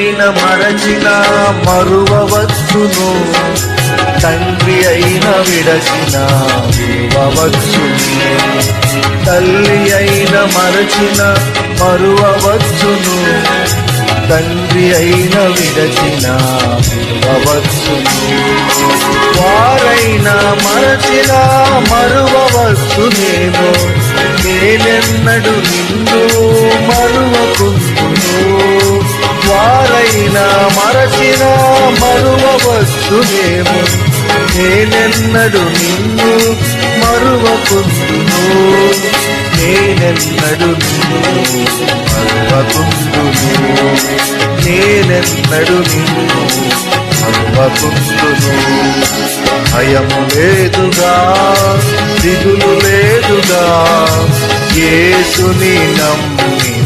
అయిన మరచిన మరువవచ్చును. తండ్రి అయిన విడచిన విడవచ్చును తల్లి అయిన మరచిన మరువవచ్చును. తండ్రి అయిన విడచిన విడవచ్చును వారైనా మరచిన మరువవచ్చునేమో. నేనెన్నడు నిన్ను వారైనా మరచిన మరువవచ్చునేమో నేనెన్నడు నిన్ను మరువకుందును నేనెన్నడు నిన్ను మరువకుందును నేనెన్నడు నిన్ను మరువకుందును భయము లేదుగా దిగులు లేదుగా ఏసుని నమ్మి